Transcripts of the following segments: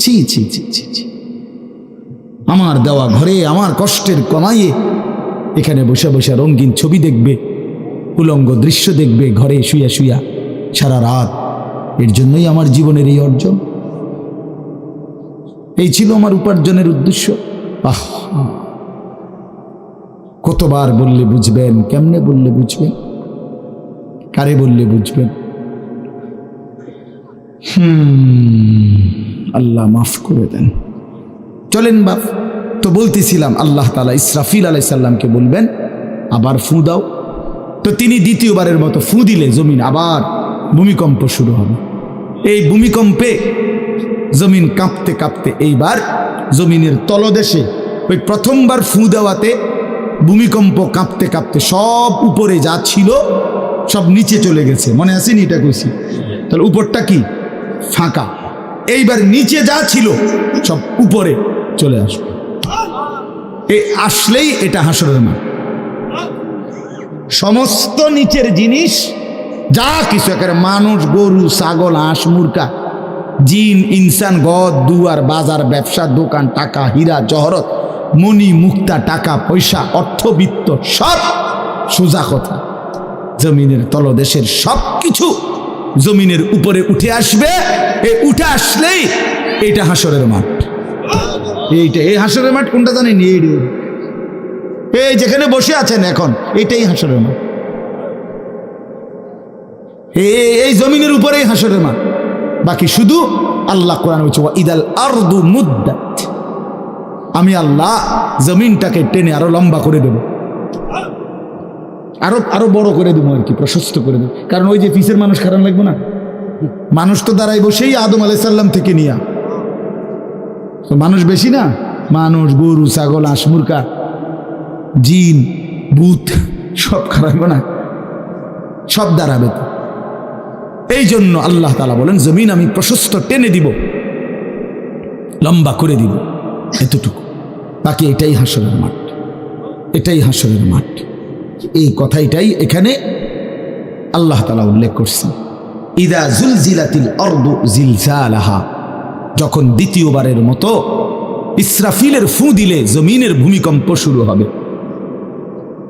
ছি ছি ছি ছি ছি। আমার দেওয়া ঘরে আমার কষ্টের কমাইয়ে এখানে বসে বসে রঙিন ছবি দেখবে, উলঙ্গ দৃশ্য দেখবে, ঘরে শুয়া শুয়া সারা রাত। এর জন্যই আমার জীবনের এই অর্জন। এই ছিল আমার উপার্জনের উদ্দেশ্য। আহ, কতবার বললে বুঝবেন, কেমনে বললে বুঝবেন? কারে বললে বুঝবেন? হুম। আল্লাহ মাফ করে দেন। চলেন বাপ, তো বলতেছিলাম, আল্লাহ তালা ইসরাফিল আলাই সাল্লামকে বলবেন, আবার ফু দাও। তো তিনি দ্বিতীয়বারের মতো ফু দিলে জমিন, আবার ভূমিকম্প শুরু হবে। এই ভূমিকম্পে জমিন কাঁপতে কাঁপতে এইবার জমিনের তলদেশে ওই প্রথমবার ফু দেওয়াতে ভূমিকম্প কাঁপতে কাঁপতে সব উপরে যা ছিল, সব নিচে চলে গেছে। মনে আসেনি এটা কইছি? তাহলে উপরটা কি? ফাঁকা। এইবার নিচে যা ছিল, সব উপরে চলে আসবে। এই আসলেই এটা হাসরের মা সমস্ত নিচের জিনিস, যা কিছু একেবারে মানুষ, গরু, ছাগল, হাঁস মুরকা জিন, ইনসান, গদ, দুয়ার, বাজার, ব্যবসা, দোকান, টাকা, হীরা, জহরত মণি মুক্তা, টাকা, পয়সা অর্থবিত্ত সব সোজা কথা। জমিনের তলদেশের সব কিছু জমিনের উপরে উঠে আসবে, এ উঠে আসলেই এইটা হাসরের মাঠ। এইটা, এই হাসরের মাঠ কোনটা জানেন? এই যেখানে বসে আছেন এখন, এটাই হাসরের মাঠ। এই- জমিনের উপরেই হাসরের মাঠ। বাকি শুধু আল্লাহ কোরআন "ওয়া ইদাল আরদু মুদ্দাত। আমি আল্লাহ জমিনটাকে টেনে আরও লম্বা করে দেব। আরও আরও বড় করে দেবো আর কি, প্রশস্ত করে দেবো। কারণ ওই যে পিসের মানুষ খারাপ লাগবে না? মানুষ তো দাঁড়াই বসেই আদম আলাইসাল্লাম থেকে নিয়া। তো মানুষ বেশি না? মানুষ, গরু, ছাগল, হাঁস মুরকা জিন, ভূত, সব খারাপ না? সব দাঁড়াবে তো। এই জন্য আল্লাহ তালা বলেন, জমিন আমি প্রশস্ত টেনে দিব, লম্বা করে দিব। এতটুকু। বাকি এটাই হাসরের মাঠ। এটাই হাসরের মাঠ। এই কথাইটাই এখানে আল্লাহ তালা উল্লেখ করছেন ইদা জুলজিলাতিল অর্দু জিলজালাহা, যখন দ্বিতীয়বারের মতো ইসরাফিলের ফু দিলে জমিনের ভূমিকম্প শুরু হবে।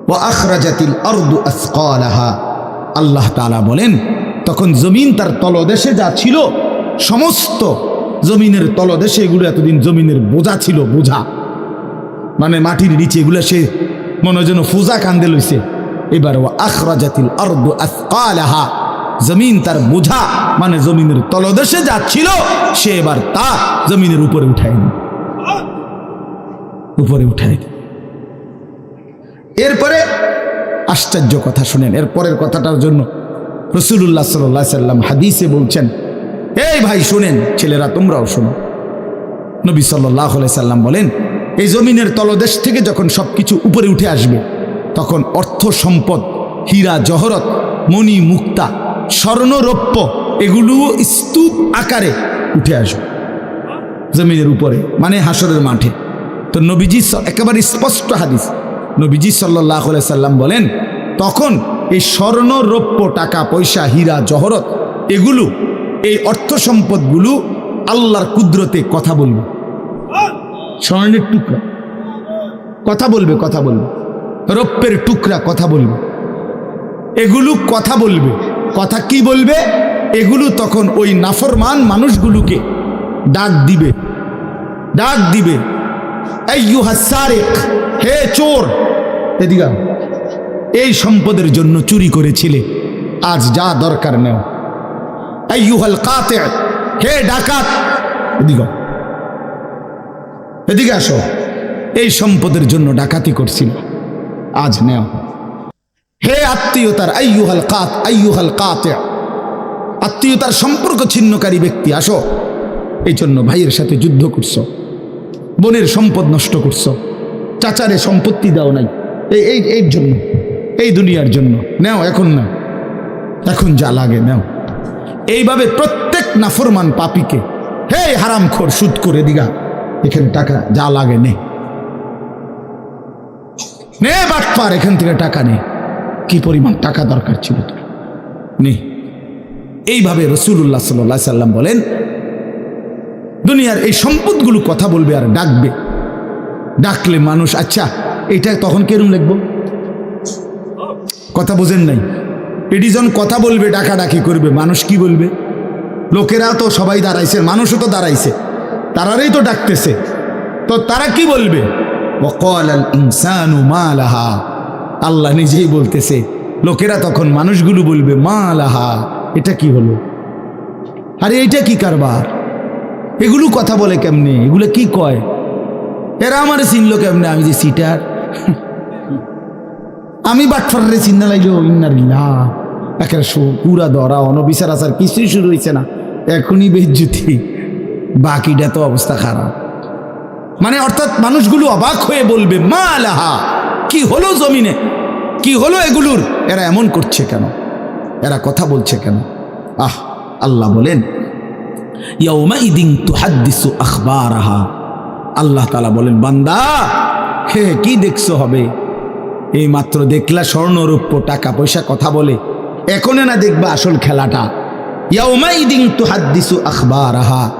ও আখরাজাতিল অর্দু আসকালাহা, আল্লাহ তাআলা বলেন, তখন জমিন তার তলদেশে যা ছিল, সমস্ত জমিনের তলদেশে এগুলো এতদিন জমিনের বোঝা ছিল, বোঝা। মানে মাটির নিচে এগুলো সে মনে হয় যেন ফুজা কান্দে লইছে। এবার ও আখরাজাতিল অর্দু আসকালাহা। জমিন তার বোঝা মানে জমিনের তলদেশে যা ছিল, সে এবার তা জমিনের উপরে উঠায় নি। উপরে উঠায় নি। এরপরে আশ্চর্য কথা শুনেন। এরপরের কথাটার জন্য রসুল্লাহ সাল্লাহ সাল্লাম হাদিসে বলছেন, এই ভাই, শুনেন, ছেলেরা তোমরাও শোনো। নবী সাল্লাহ সাল্লাম বলেন এই জমিনের তলদেশ থেকে যখন সব কিছু উপরে উঠে আসবে, তখন অর্থ সম্পদ, হীরা, জহরত, মণি, মুক্তা স্বর্ণরৌপ্য এগুলোও স্তূপ আকারে উঠে আসবে জমিনের উপরে মানে হাসরের মাঠে। তো নবীজি একেবারে স্পষ্ট হাদিস। নবীজি সাল্লাহ সাল্লাম বলেন, তখন এই স্বর্ণ, রৌপ্য, টাকা, পয়সা, হীরা, জহরত, এগুলো, এই অর্থ সম্পদগুলো আল্লাহর কুদরতে কথা বলবে। স্বর্ণের টুকরা। কথা বলবে কথা বলবে। রৌপ্যের টুকরা, কথা বলবে। এগুলো কথা বলবে। কথা কি বলবে? এগুলো তখন ওই নাফরমান মানুষগুলোকে ডাক দিবে। ডাক দিবে। হে চোর! এদিকে। এই সম্পদের জন্য চুরি করেছিলে। আজ যা দরকার নেও। কাতে, হে ডাকাত! এদিকে। এদিকে আসো। এই সম্পদের জন্য ডাকাতি করছিল আজ নেও। হে আত্মীয়তার আইয়ুহাল কাত আইয়ুহাল কাতে। আত্মীয়তার সম্পর্ক ছিন্নকারী ব্যক্তি, আসো। এই জন্য ভাইয়ের সাথে যুদ্ধ করছ। বোনের সম্পদ নষ্ট করছ। চাচারে সম্পত্তি দাও নাই। এই এই এই জন্য। এই দুনিয়ার জন্য। নেও, এখন না এখন যা লাগে নেও। এইভাবে প্রত্যেক নাফরমান পাপিকে, হে হারাম খোর সুদ করে দিগা। এখানে টাকা যা লাগে নে। বাটপার, এখান থেকে টাকা নে। কি পরিমাণ টাকা দরকার ছিল তোর? নে। এইভাবে রসুল্লাহ সাল্লাহ সাল্লাম বলেন, দুনিয়ার এই সম্পদগুলো কথা বলবে আর ডাকবে। ডাকলে মানুষ আচ্ছা এটা তখন কেরম লিখব? কথা বোঝেন নাই। এডিজন কথা বলবে, ডাকাডাকি করবে, মানুষ কি বলবে? লোকেরা তো সবাই দাঁড়াইছে, মানুষও তো দাঁড়াইছে। তারারই তো ডাকতেছে। তো তারা কি বলবে? আল্লাহ নিজেই বলতেছে, লোকেরা তখন মানুষগুলো বলবে, মালাহা। এটা কি হলো? আরে এটা কি কারবার? এগুলো কথা বলে কেমনে? এগুলো কি কয়? এরা আমার চিনলো কেমনে? আমি যে সিটার। আমি বাটফারে চিন্তা লাগল ইন্নারিল্লা একের পুরা দরা অনবিচার আচার, কিছুই শুরু হয়েছে না। এখনই বেজ্জুতি। বাকিটা তো অবস্থা খারাপ। মানে অর্থাৎ মানুষগুলো অবাক হয়ে বলবে, মা আলাহা কি হলো জমিনে? কি হলো এগুলোর? এরা এমন করছে কেন? এরা কথা বলছে কেন? আহ, আল্লাহ বলেন আখবারাহা। আল্লাহ তালা বলেন, বান্দা, হে, কি দেখছ হবে? এই মাত্র দেখলা স্বর্ণরূপ্য টাকা পয়সা কথা বলে। এখনে না দেখবা আসল খেলাটা? ইয়াউমাইদিন তুহাদ্দিসু আখবারাহা।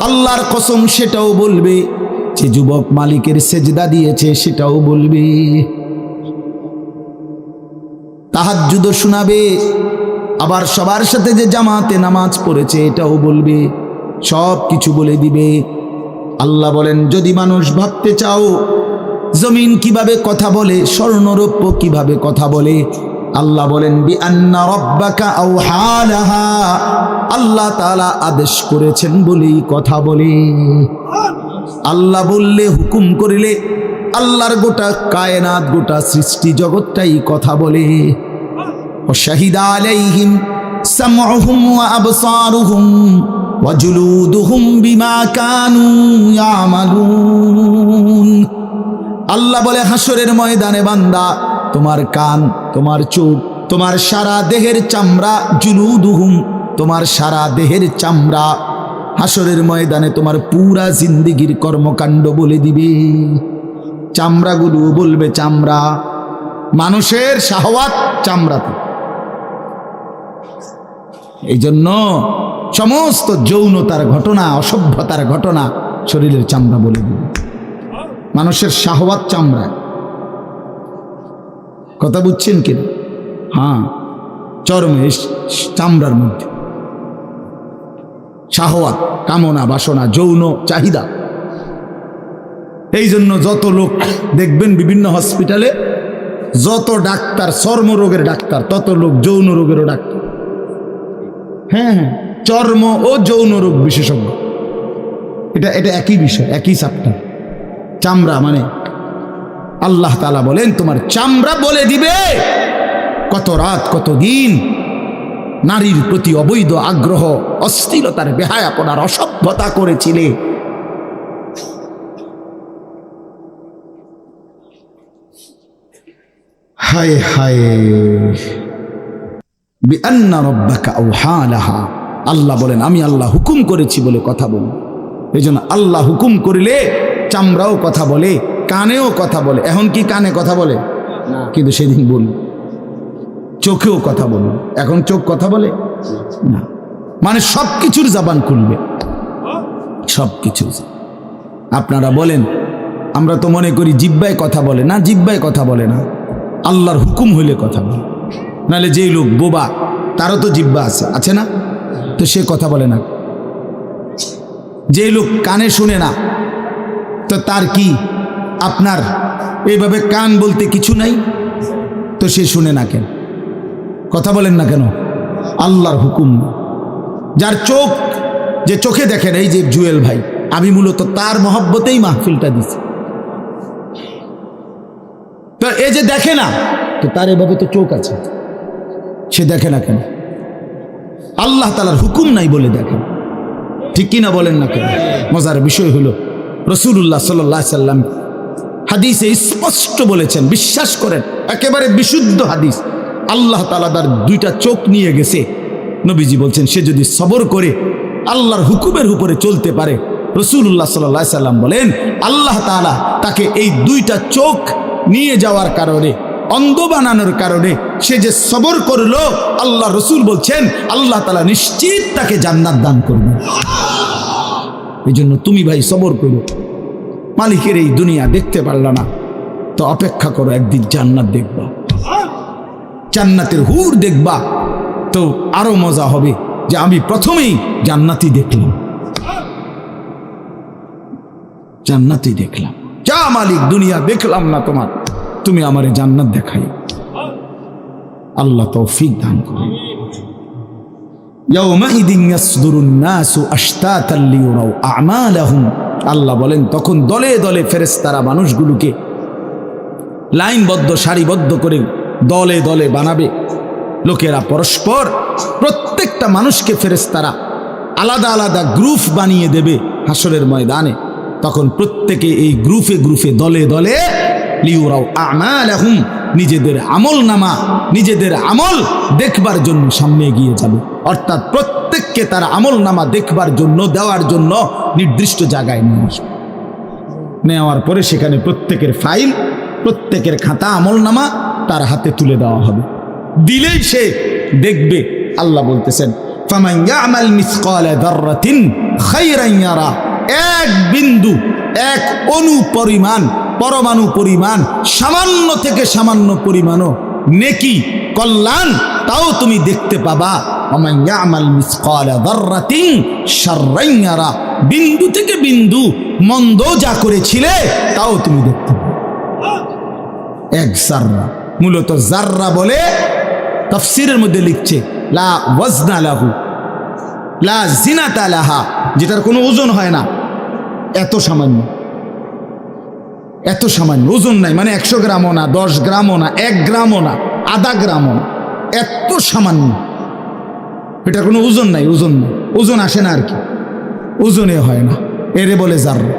আল্লাহর কসম সেটাও বলবে, যে যুবক মালিকের সেজদা দিয়েছে সেটাও বলবে। তাহাজ্জুদ শোনাবে, আবার সবার সাথে যে জামাতে নামাজ পড়েছে এটাও বলবে, সব কিছু বলে দিবে। আল্লাহ বলেন, যদি মানুষ ভাবতে চাও, জমিন কীভাবে কথা বলে, স্বর্ণরৌপ্য কীভাবে কথা বলে আল্লাহ বলেন বি আন্না রব্বাকা আওহালাহা। আল্লাহ তাআলা আদেশ করেছেন বলেই কথা বলে। আল্লাহ বললে, হুকুম করিলে আল্লাহর গোটা কায়নাত, গোটা সৃষ্টি জগৎটাই কথা বলে। ও শাহিদা আলাইহিম সামউহুম ওয়া আবসারুহুম ওয়া জুলুদুহুম বিমা কানু ইয়ামালুন। আল্লাহ বলে হাসরের ময়দানে বান্দা তোমার কান, তোমার চোখ, তোমার সারা দেহের চামড়া জুলুদুহুম, তোমার সারা দেহের চামড়া হাসরের ময়দানে তোমার পুরা জিন্দিগির কর্মকাণ্ড বলে দিবে। চামড়াগুলো বলবে চামড়া, মানুষের শাহওয়াত চামড়াতে। এই জন্য সমস্ত যৌনতার ঘটনা, অসভ্যতার ঘটনা শরীরের চামড়া বলে দিবে। মানুষের শাহওয়াত চামড়া কথা বুঝছেন কি হ্যাঁ চরমে চামড়ার মধ্যে। শাহওয়াত, কামনা, বাসনা, যৌন চাহিদা। এই জন্য যত লোক দেখবেন বিভিন্ন হসপিটালে, যত ডাক্তার, চর্মরোগের ডাক্তার, তত লোক যৌন রোগেরও ডাক্তার। হ্যাঁ হ্যাঁ চর্ম ও যৌন রোগ বিশেষজ্ঞ। এটা এটা একই বিষয়, একই চাপ্টার চামড়া মানে আল্লাহ তালা বলেন, তোমার চামড়া বলে দিবে। কত রাত, কত দিন নারীর প্রতি অবৈধ আগ্রহ, অস্থিরতার বেহায়াপনার অসভ্যতা করেছিলে। হায় আল্লাহ বলেন, আমি আল্লাহ হুকুম করেছি বলে কথা বল এই আল্লাহ হুকুম করিলে চামড়াও কথা বলে কানেও কথা বলে। এখন কি কানে কথা বলে? কিন্তু সেদিন বল চোখেও কথা বলুন এখন চোখ কথা বলে? না। মানে সব কিছুর জাবান খুলবে। সব কিছু আপনারা বলেন, আমরা তো মনে করি জিব্বায় কথা বলে না, জিব্বায় কথা বলে না। আল্লাহর হুকুম হইলে কথা বলে। নাহলে যেই লোক বোবা, তারও তো জিব্বা আছে। আছে না? তো সে কথা বলে না। যে লোক কানে শুনে না, তো তার কি আপনার এইভাবে কান বলতে কিছু নাই? তো সে শুনে না কেন? কথা বলেন না কেন? আল্লাহর হুকুম। যার চোখ, যে চোখে দেখেন, এই যে জুয়েল ভাই, আমি মূলত তার মহব্বতেই মাহফিলটা দিছি। তো এ যে দেখে না, তো তার এভাবে তো চোখ আছে। সে দেখে না কেন? আল্লাহ তালার হুকুম নাই বলে দেখেন ঠিক কিনা বলেন না কেন? মজার বিষয় হলো রসুল্লাহ সাল্লাহ সাল্লাম হাদিসে স্পষ্ট বলেছেন, বিশ্বাস করেন, একেবারে বিশুদ্ধ হাদিস। আল্লাহ তালা তার দুইটা চোখ নিয়ে গেছে। নবীজি বলছেন, সে যদি সবর করে, আল্লাহর হুকুমের উপরে চলতে পারে রসুল্লাহ সাল্লাহ সাল্লাম বলেন, আল্লাহ তালা তাকে এই দুইটা চোখ নিয়ে যাওয়ার কারণে অন্ধ বানানোর কারণে সে যে সবর করল আল্লাহ রসুল বলছেন, আল্লাহ তালা নিশ্চিত তাকে জান্নাত দান করবে এই জন্য তুমি ভাই সবর করো। মালিকের এই দুনিয়া দেখতে পারল না তো অপেক্ষা করো একদিন জান্নাত দেখবা জান্নাতের হুর দেখবা তো আরো মজা হবে যে আমি প্রথমেই জান্নাতি দেখলাম জান্নাতি দেখলাম যা মালিক দুনিয়া দেখলাম না তোমার তুমি আমারে জান্নাত দেখাই আল্লাহ তৌফিক দান করুন يومئذ يصدر الناس أشتاتا ليروا أعمالهم আল্লাহ বলেন, তখন দলে দলে ফেরেস্তারা মানুষগুলোকে লাইনবদ্ধ, সারিবদ্ধ করে দলে দলে বানাবে। লোকেরা পরস্পর, প্রত্যেকটা মানুষকে ফেরেস্তারা আলাদা আলাদা গ্রুপ বানিয়ে দেবে হাসরের ময়দানে। তখন প্রত্যেকে এই গ্রুপে গ্রুপে দলে দলে লিউরাও আমালাহুম, নিজেদের আমল নামা, নিজেদের আমল দেখবার জন্য সামনে এগিয়ে যাবে। অর্থাৎ প্রত্যেককে তার আমল নামা দেখবার জন্য, দেওয়ার জন্য নির্দিষ্ট জায়গায় নিয়ে আসবে। নেওয়ার পরে সেখানে প্রত্যেকের ফাইল, প্রত্যেকের খাতা, আমল নামা তার হাতে তুলে দেওয়া হবে। দিলেই সে দেখবে, আল্লাহ বলতেছেন এক বিন্দু, এক অনুপরিমাণ পরমাণু পরিমাণ, সামান্য থেকে সামান্য পরিমাণও নেকি, কল্যাণ, তাও তুমি দেখতে পাবা। বিন্দু থেকে বিন্দু মন্দ যা করেছিলে, তাও তুমি দেখতে পাবে। এক জাররা মূলত জাররা বলে, তফসিরের মধ্যে লিখছে, লা ওয়াজনা লাহু, লা জিনাতা লাহা, যেটার কোনো ওজন হয় না, এত সামান্য। এত সামান্য, ওজন নাই মানে একশো গ্রামও না, দশ গ্রামও না, এক গ্রামও না, আধা গ্রামও না, এত সামান্য। এটা কোনো ওজন নাই ওজন নাই, ওজন আসে না আর কি, ওজনে হয় না, এরে বলে জাররা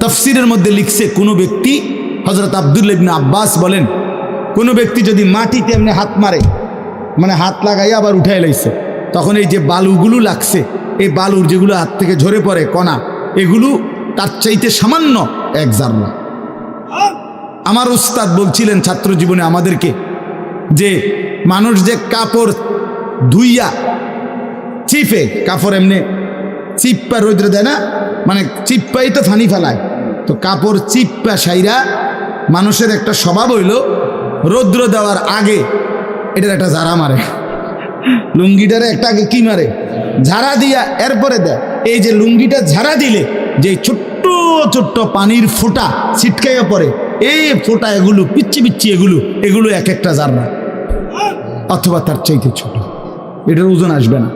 তফসিরের মধ্যে লিখছে, কোনো ব্যক্তি হজরত আবদুল্লা ইবনে আব্বাস বলেন, কোনো ব্যক্তি যদি মাটিতে এমনি হাত মারে মানে হাত লাগাই আবার উঠাই লাইছে, তখন এই যে বালুগুলো লাগছে, এই বালুর যেগুলো হাত থেকে ঝরে পড়ে কণা, এগুলো তার চাইতে সামান্য এক জাররা আমার উস্তাদ বলছিলেন ছাত্র জীবনে আমাদেরকে যে মানুষ যে কাপড় ধুইয়া চিপে কাপড় এমনি চিপ্পা রৌদ্র দেয় না? মানে চিপ্পাই তো ফানি ফেলায়। তো কাপড় চিপ্পা সাইরা মানুষের একটা স্বভাব হইল রৌদ্র দেওয়ার আগে এটার একটা ঝাড়া মারে। লুঙ্গিটারে একটা আগে কি মারে? ঝাড়া দিয়া এরপরে দেয়। এই যে লুঙ্গিটা ঝাড়া দিলে, যে ছোট্ট ছোট্ট ছোট্ট পানির ফোঁটা ছিটকাইয়া পড়ে। এই ফোঁটা এগুলো পিচ্ছি পিচ্ছি এগুলো এগুলো এক একটা জাররা অথবা তার চাইতে ছোট। এটার ওজন আসবে না।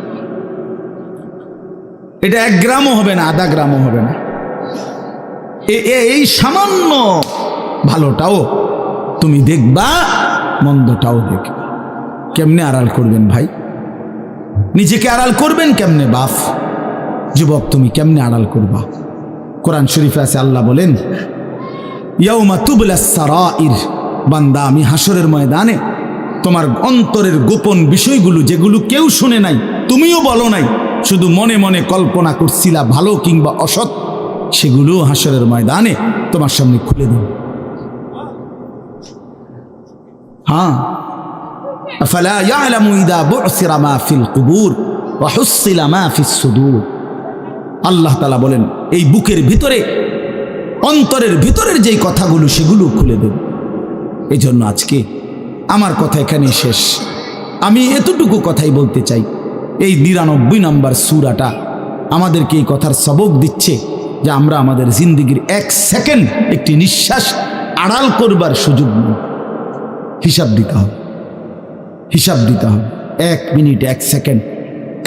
এটা এক গ্রামও হবে না, আধা গ্রামও হবে না। এই সামান্য ভালোটাও তুমি দেখবা, মন্দটাও দেখবা। কেমনে আড়াল করবেন ভাই? নিজেকে আড়াল করবেন কেমনে বাফ যুবক, তুমি কেমনে আড়াল করবা? কোরআন শরীফে আছে আল্লাহ বলেন ইয়াউমা তুবলা সারাইর বান্দা আমি হাসরের ময়দানে তোমার অন্তরের গোপন বিষয়গুলো যেগুলো কেউ শুনে নাই তুমিও বলো নাই শুধু মনে মনে কল্পনা করছিলা ভালো কিংবা অসৎ সেগুলো হাসরের ময়দানে তোমার সামনে খুলে দেব হ্যাঁ أفلا يعلم إذا بعثر ما في القبور وحصل ما في الصدور আল্লাহ তালা বলেন, এই বুকের ভিতরে, অন্তরের ভিতরের যেই কথাগুলো, সেগুলো খুলে দেব। এই জন্য আজকে আমার কথা এখানে শেষ। আমি এতটুকু কথাই বলতে চাই, এই নিরানব্বই নম্বর সুরাটা আমাদেরকে এই কথার সবক দিচ্ছে যে আমরা আমাদের জিন্দগির এক সেকেন্ড একটি নিঃশ্বাস আড়াল করবার সুযোগ নেই হিসাব দিতে হবে। হিসাব দিতে হবে। এক মিনিট, এক সেকেন্ড।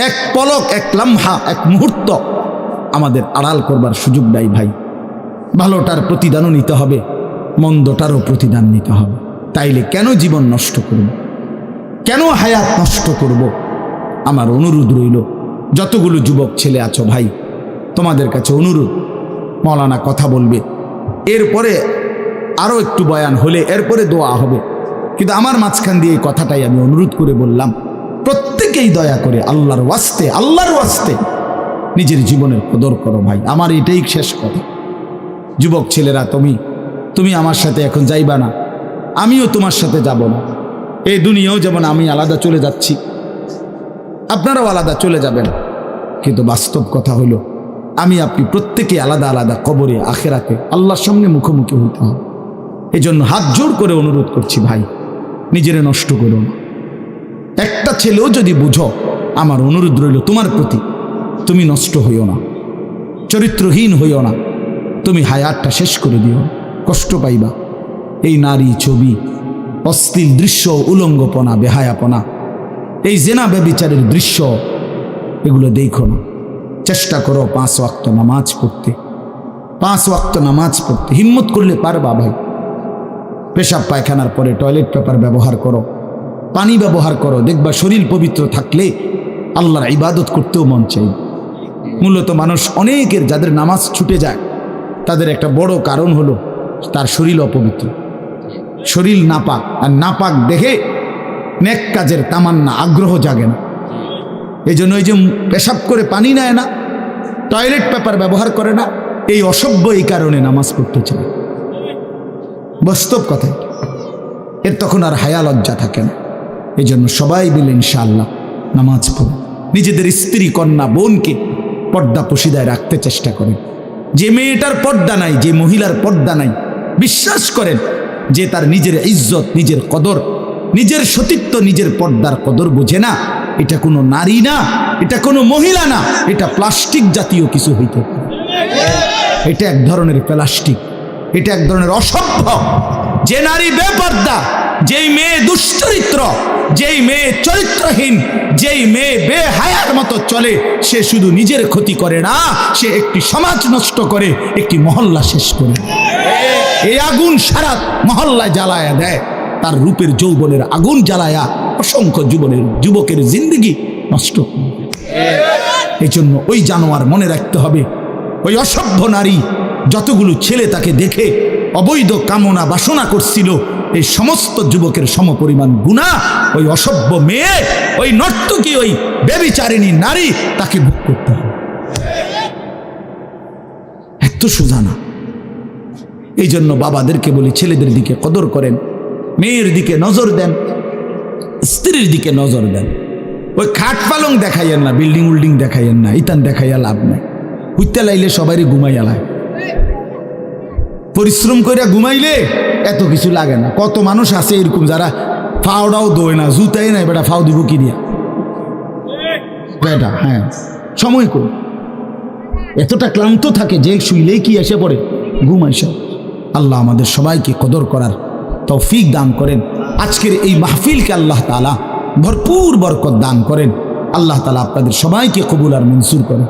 এক পলক, এক লাম্হা, এক মুহূর্ত আমাদের আড়াল করবার সুযোগ নাই ভাই। ভালোটার প্রতিদানও নিতে হবে, মন্দটারও প্রতিদান নিতে হবে। তাইলে কেন জীবন নষ্ট করব? কেন হায়াত নষ্ট করব? আমার অনুরোধ রইল, যতগুলো যুবক ছেলে আছো ভাই, তোমাদের কাছে অনুরোধ, মৌলানা কথা বলবে। এরপরে আরও একটু বয়ান হলে এরপরে দোয়া হবে। কিন্তু আমার মাঝখান দিয়ে এই কথাটাই আমি অনুরোধ করে বললাম, প্রত্যেকেই দয়া করে আল্লাহর ওয়াস্তে আল্লাহর ওয়াস্তে নিজের জীবনের কদর করো ভাই। আমার এটাই শেষ কথা। যুবক ছেলেরা, তুমি তুমি আমার সাথে এখন যাইবা না। আমিও তোমার সাথে যাব না। এই দুনিয়াও যেমন আমি আলাদা চলে যাচ্ছি, আপনারাও আলাদা চলে যাবেন। কিন্তু বাস্তব কথা হলো, আমি আপনি প্রত্যেকে আলাদা আলাদা কবরে, আখেরাতে আল্লাহর সামনে মুখোমুখি হইতে হবে। এই জন্য হাত জোর করে অনুরোধ করছি ভাই, নিজেরে নষ্ট করো না। একটা ছেলেও যদি বুঝো, আমার অনুরোধ রইল তোমার প্রতি। তুমি নষ্ট হইও না, চরিত্রহীন হইও না, তুমি হায়াতটা শেষ করে দিও, কষ্ট পাইবা। এই নারী ছবি, অশ্লীল দৃশ্য, উলঙ্গপনা, বেহায়াপনা, এই জেনা ব্যবিচারের দৃশ্য, এগুলো দেখো না। চেষ্টা করো পাঁচ ওয়াক্ত নামাজ পড়তে। পাঁচ ওয়াক্ত নামাজ পড়তে। হিম্মত করলে পারবা ভাই। পেশাব পায়খানার পরে টয়লেট পেপার ব্যবহার করো। পানি ব্যবহার করো। দেখবা শরীর পবিত্র থাকলে আল্লাহর ইবাদত করতেও মন চাই মূলত মানুষ অনেকের যাদের নামাজ ছুটে যায়, তাদের একটা বড় কারণ হলো তার শরীর অপবিত্র। শরীর নাপাক, আর নাপাক দেখে নেক কাজের তামান্না, আগ্রহ জাগে না। এই জন্য ওই যে পেশাব করে পানি নেয় না, টয়লেট পেপার ব্যবহার করে না, এই অসভ্য এই কারণে নামাজ পড়তে চায়। বাস্তব কথা এর তখন আর হায়া লজ্জা থাকে না। এই জন্য সবাই মিলে ইনশাআল্লাহ নামাজ পড়ে নিজেদের স্ত্রী, কন্যা, বোনকে পর্দা পশিদায় রাখতে চেষ্টা করেন। যে মেয়েটার পর্দা নাই, যে মহিলার পর্দা নাই, বিশ্বাস করেন যে তার নিজের ইজ্জত, নিজের কদর, নিজের সতীত্ব, নিজের পর্দার কদর বোঝে না। এটা কোনো নারী না, এটা কোনো মহিলা না, এটা প্লাস্টিক জাতীয় কিছু হইতে এটা এক ধরনের প্লাস্টিক, এটা এক ধরনের অসভ্য। যে নারী বেপর্দা যেই মেয়ে দুশ্চরিত্র, যেই মেয়ে চরিত্রহীন, যেই মেয়ে বেহায়ার মতো চলে, সে শুধু নিজের ক্ষতি করে না, সে একটি সমাজ নষ্ট করে, একটি মহল্লা শেষ করে এই আগুন সারা মহল্লায় জ্বালায়া দেয় তার রূপের যৌবনের আগুন জ্বালায়া অসংখ্য যুবনের, যুবকের জিন্দগি নষ্ট। এই জন্য ওই জানোয়ার মনে রাখতে হবে, ওই অসভ্য নারী যতগুলো ছেলে তাকে দেখে অবৈধ কামনা বাসনা করছিল এই সমস্ত যুবকের সমপরিমাণ গুণা ওই অসভ্য মেয়ে, ওই নর্তকী, ওই বেবিচারিণী নারী তাকে ভোগ করতে হবে। এত সোজা না এই জন্য বাবাদেরকে বলি, ছেলেদের দিকে কদর করেন, মেয়ের দিকে নজর দেন, স্ত্রীর দিকে নজর দেন। ওই খাট পালং দেখাইয়েন না, বিল্ডিং উল্ডিং দেখাইয়েন না, ইতান দেখাইয়া লাভ নাই। উঠতে লাইলে সবারই ঘুমাইয়া লায় পরিশ্রম করে ঘুমাইলে এত কিছু লাগে না। কত মানুষ আছে এরকম যারা ফাওডাও দোয় না, জুতাই নাই, বেটা ফাও দিব কি দিয়া? বেটা হ্যাঁ। সময় করুন এতটা ক্লান্ত থাকে যে শুইলেই কি এসে পড়ে? ঘুম এসে আল্লাহ আমাদের সবাইকে কদর করার তৌফিক দান করেন। আজকের এই মাহফিলকে আল্লাহ তালা ভরপুর বরকত দান করেন। আল্লাহ তালা আপনাদের সবাইকে কবুল আর মনসুর করেন।